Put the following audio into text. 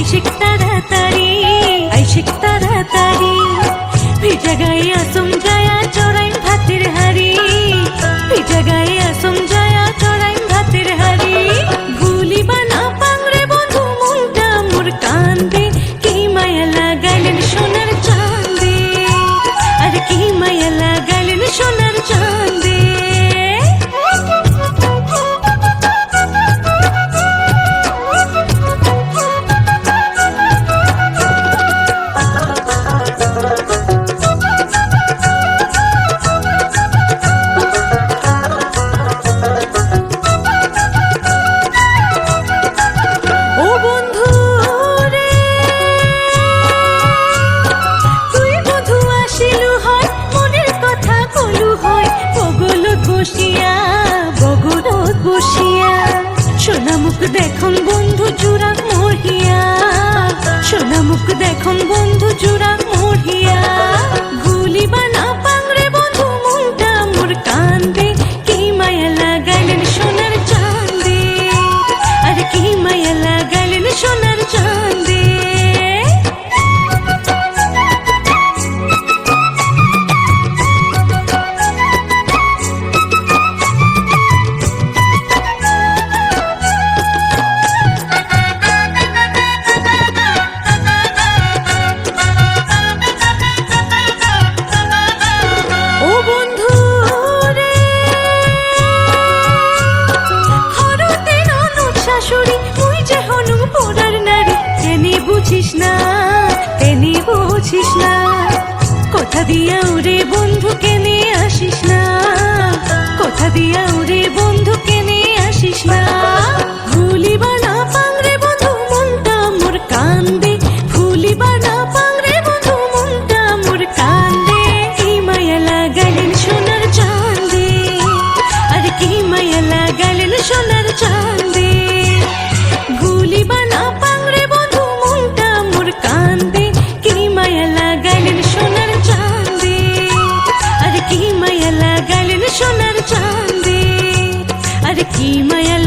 ऐशिक तर तरी ऐशिक तर तरी দেখুন বন্ধু জুড়া মহিয়া, সোনা মুখ দেখুন বন্ধু জুড়া মহিয়া। গুলি বানা পাংরে বন্ধু মুন্ডা, মোর কান্দে, কি মায়া লাগাইলেন সোনার চাঁদে? আর কি মায়া লাগাইলেন হনু নারী তেনি বুঝিস না তেনি বুঝিস না। কথা দিয়া উড়ে மகிமைய